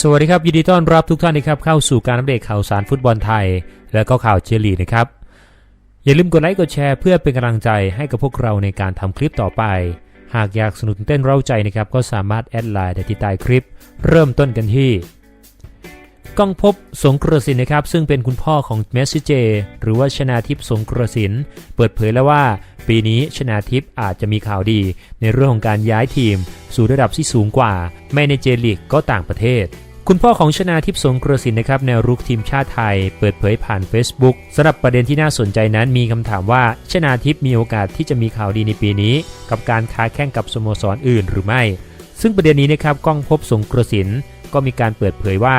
สวัสดีครับ ยินดีต้อนรับทุกท่านนะครับเข้าสู่การอัปเดตข่าวสารฟุตบอลไทย และก็ข่าวเจลีนะครับ อย่าลืมกดไลค์กดแชร์เพื่อเป็นกำลังใจให้กับพวกเราในการทำคลิปต่อไป หากอยากสนุกตื่นเต้นเร้าใจนะครับก็สามารถแอดไลน์ได้ที่ใต้คลิป เริ่มต้นกันที่ก้องพบสงกระสินนะครับซึ่งเป็นคุณพ่อของเมสซิเจ หรือว่าชนาทิพย์สงกระสิน เปิดเผยแล้วว่า ปีนี้ชนาทิพย์อาจจะมีข่าวดี ในเรื่องของการย้ายทีม สู่ระดับที่สูงกว่าไม่ในเจลีกก็ต่างประเทศ คุณพ่อของชนาทิพย์สงกระสินนะครับแนวรุกทีมชาติไทย เปิดเผยผ่าน Facebook สำหรับประเด็นที่น่าสนใจนั้นมีคำถามว่าชนาทิพย์มีโอกาสที่จะมีข่าวดีในปีนี้ กับการค้าแข่งกับสโมสรอื่นหรือไม่ ซึ่งประเด็นนี้นะครับก้องพบสงกระสินก็มีการเปิดเผยว่า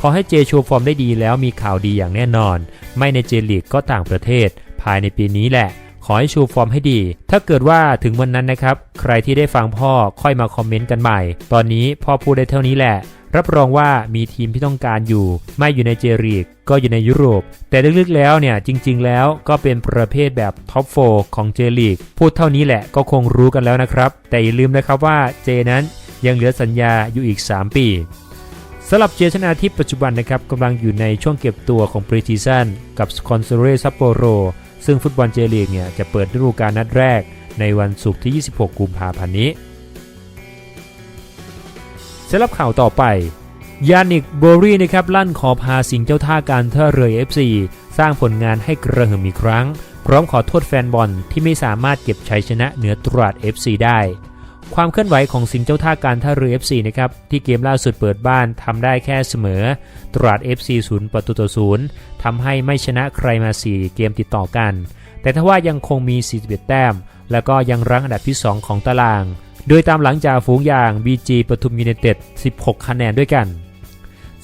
ขอให้เจโชว์ฟอร์มได้ดีแล้วมีข่าวดีอย่างแน่นอน ไม่ในเจลีกก็ต่างประเทศ ภายในปีนี้แหละ ขอให้ชว์ฟอร์มให้ดี ถ้าเกิดว่าถึงวันนั้นนะครับ ใครที่ได้ฟังพ่อค่อยมาคอมเมนต์กันใหม่ ตอนนี้พ่อพูดได้เท่านี้แหละ รับรองว่ามีทีมที่ต้องการอยู่ ไม่อยู่ในเจลีก ก็อยู่ในยุโรป แต่ลึกๆแล้วเนี่ยจริง ๆ แล้วก็เป็นประเภทแบบท็อปโฟของเจลีก พูดเท่านี้แหละก็คงรู้กันแล้วนะครับ แต่อย่าลืมนะครับว่าเจนั้นยังเหลือสัญญาอยู่อีก 3 ปีสำหรับเจชนาทิพย์ปัจจุบันนะครับกำลังอยู่ในช่วงเก็บตัวของปรีซีซั่นกับคอนโซเรซัปโปโร ซึ่งฟุตบอลเจลีกเนี่ยจะเปิดฤดูกาลนัดแรกในวันศุกร์ที่ 26 กุมภาพันธ์นี้สำหรับข่าวต่อไปยานิกโบรีนะครับลั่นขอพาสิงเจ้าท่าการท่าเรือ FC สร้างผลงานให้กระหึ่มอีกครั้ง พร้อมขอโทษแฟนบอลที่ไม่สามารถเก็บชัยชนะเหนือตราด FC ได้ ความเคลื่อนไหวของสิงห์เจ้าท่าการท่าเรือ FC นะครับที่เกมล่าสุดเปิดบ้านทำได้แค่เสมอ ตราด FC 0 ประตูต่อ0ทำให้ไม่ชนะใครมา 4 เกมติดต่อกัน แต่ถ้าว่ายังคงมี 41 แต้ม แล้วก็ยังรั้งอันดับที่ 2 ของตาราง โดยตามหลังจากฝูงอย่าง BG ปทุมยูเนเต็ด 16 คะแนนด้วยกัน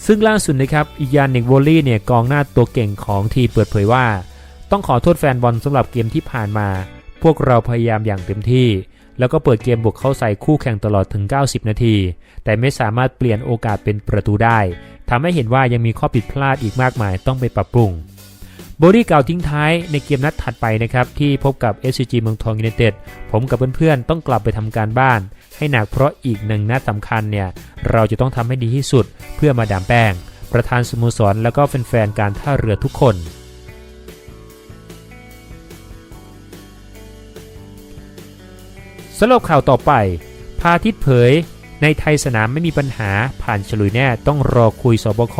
ซึ่งล่าสุดนะครับอียานนิกโวลลี่เนี่ยกองหน้าตัวเก่งของทีเปิดเผยว่า ต้องขอโทษแฟนบอลสำหรับเกมที่ผ่านมา พวกเราพยายามอย่างเต็มที่ แล้วก็เปิดเกมบุกเข้าใส่คู่แข่งตลอดถึง 90 นาที แต่ไม่สามารถเปลี่ยนโอกาสเป็นประตูได้ทำให้เห็นว่ายังมีข้อผิดพลาดอีกมากมายต้องไปปรับปรุงโบดี้กล่าวทิ้งท้ายในเกมนัดถัดไปนะครับ ที่พบกับ SCG เมืองทองยูไนเต็ดผมกับเพื่อนๆ ต้องกลับไปทำการบ้าน ให้หนักเพราะอีกหนึ่งนัดสำคัญเนี่ย เราจะต้องทำให้ดีที่สุดเพื่อมาดามแป้ง ประธานสโมสรแล้วก็แฟนๆการท่าเรือทุกคน สรับข่าวต่อไป พาทิตเผย ในไทยสนามไม่มีปัญหาผ่านฉลุยแน่ต้องรอคุยสบค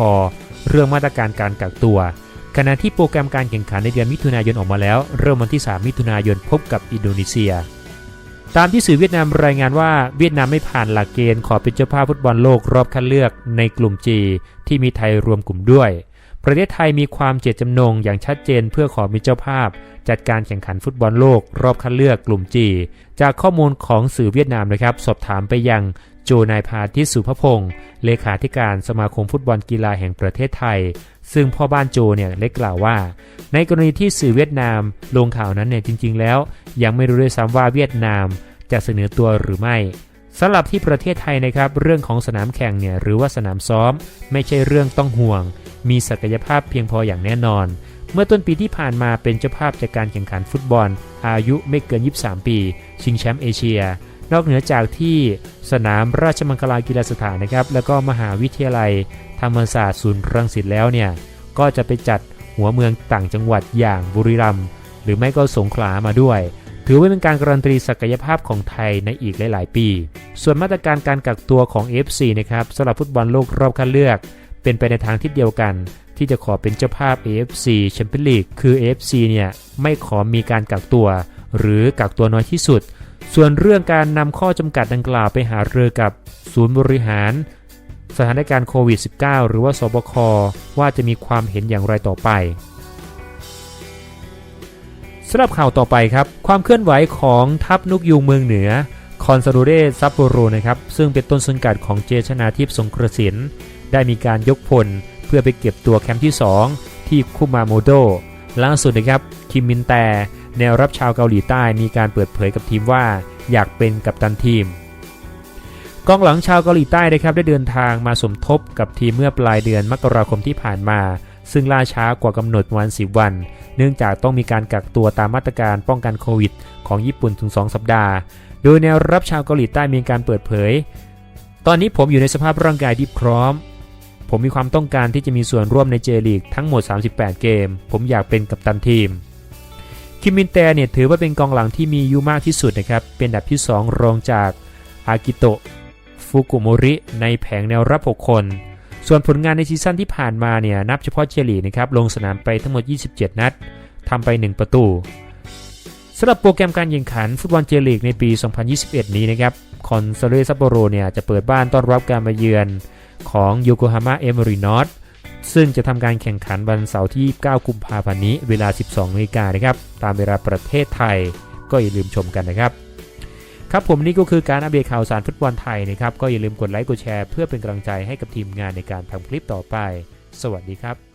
เรื่องมาตรการการกักตัว ขณะที่โปรแกรมการแข่งขันในเดือนมิถุนายนออกมาแล้ว เริ่มวันที่ 3 มิถุนายนพบกับอินโดนีเซีย ตามที่สื่อเวียดนามรายงานว่าเวียดนามไม่ผ่านหลักเกณฑ์ขอเป็นเจ้าภาพฟุตบอลโลกรอบคัดเลือกในกลุ่ม G ที่มีไทยรวมกลุ่มด้วย ประเทศไทยมีความเจตจำนงอย่างชัดเจนเพื่อขอเป็นเจ้าภาพ จัดการแข่งขันฟุตบอลโลก รอบคัดเลือกกลุ่ม G จากข้อมูลของสื่อเวียดนามนะครับ สอบถามไปยังโจนายพาทิตสุภพงศ์เลขาธิการสมาคมฟุตบอลกีฬาแห่งประเทศไทย ซึ่งพ่อบ้านโจเนี่ยได้กล่าวว่า ในกรณีที่สื่อเวียดนามลงข่าวนั้นเนี่ยจริง ๆ แล้ว ยังไม่รู้ด้วยซ้ำว่าเวียดนามจะเสนอตัวหรือไม่ สำหรับที่ประเทศไทยนะครับ เรื่องของสนามแข่งเนี่ยหรือว่าสนามซ้อม ไม่ใช่เรื่องต้องห่วง มีศักยภาพเพียงพออย่างแน่นอน เมื่อต้นปีที่ผ่านมาเป็นเจ้าภาพจากการแข่งขันฟุตบอล อายุไม่เกิน 23 ปี ชิงแชมป์เอเชีย นอกเหนือจากที่สนามราชมังคลากีฬาสถานนะครับ แล้วก็มหาวิทยาลัย ธรรมศาสตร์ศูนย์รังสิตแล้วเนี่ยก็จะไปจัดหัวเมืองต่างจังหวัดอย่างบุรีรัมย์หรือไม่ก็สงขลามาด้วย ถือว่าเป็นการการันตีศักยภาพของไทยในอีกหลาย ๆ ปี ส่วนมาตรการการกักตัวของ FC นะครับสำหรับฟุตบอลโลกรอบคัดเลือก เป็นไปในทางทิศเดียวกัน ที่จะขอเป็นเจ้าภาพ AFC Champions League คือ AFC เนี่ยไม่ขอมีการกักตัว หรือกักตัวน้อยที่สุด ส่วนเรื่องการนำข้อจำกัดดังกล่าวไปหาเรือกับศูนย์บริหารสถานการณ์โควิด -19 หรือว่าสบคว่าจะมีความเห็นอย่างไรต่อไป สำหรับข่าวต่อไปครับ ความเคลื่อนไหวของทัพนกยูงเมืองเหนือคอนซาโดเดซัปโปโรนะครับซึ่งเป็นต้นสังกัดของเจชนาทิพย์สงกระสินได้มีการยกพลเพื่อไปเก็บตัวแคมป์ที่ 2 ที่คุมาโมโดล่าสุดนะครับคิมมินแตแนวรับชาวเกาหลีใต้มีการเปิดเผยกับทีมว่าอยากเป็นกัปตันทีม กองหลังชาวเกาหลีใต้นะครับได้เดินทางมาสมทบกับทีมเมื่อปลายเดือนมกราคมที่ผ่านมา ซึ่งล่าช้ากว่ากำหนดวัน 10 วัน เนื่องจากต้องมีการกักตัวตามมาตรการป้องกันโควิด ของญี่ปุ่นถึง 2 สัปดาห์ โดยแนวรับชาวเกาหลีใต้มีการเปิดเผย ตอนนี้ผมอยู่ในสภาพร่างกายที่พร้อม ผมมีความต้องการที่จะมีส่วนร่วมในเจลีกทั้งหมด 38 เกม ผมอยากเป็นกัปตันทีมคิมมินแตเนี่ยถือว่าเป็นกองหลังที่มีอายุมากที่สุดนะครับ เป็นอันดับที่ 2 รองจากอากิโตะฟุกุโมริในแผงแนวรับ 6 คน ส่วนผลงานในซีซั่นที่ผ่านมาเนี่ยนับเฉพาะเจลีนะครับลงสนามไปทั้งหมด 27 นัดทำไป 1 ประตูสำหรับโปรแกรมการแข่งขันฟุตบอลเจลีกในปี 2021 นี้นะครับคอนซาเลซัปโปโรเนี่ยจะเปิดบ้านต้อนรับการมาเยือนของโยโกฮาม่าเอมอรินอตซึ่งจะทำการแข่งขันวันเสาร์ที่ 9 กุมภาพันธ์นี้ เวลา 12นาฬิกานะครับ ตามเวลาประเทศไทย ก็อย่าลืมชมกันนะครับ ครับผมนี่ก็คือการอัปเดตข่าวสารฟุตบอลไทยนะครับ ก็อย่าลืมกดไลค์กดแชร์เพื่อเป็นกำลังใจให้กับทีมงานในการทำคลิปต่อไป สวัสดีครับ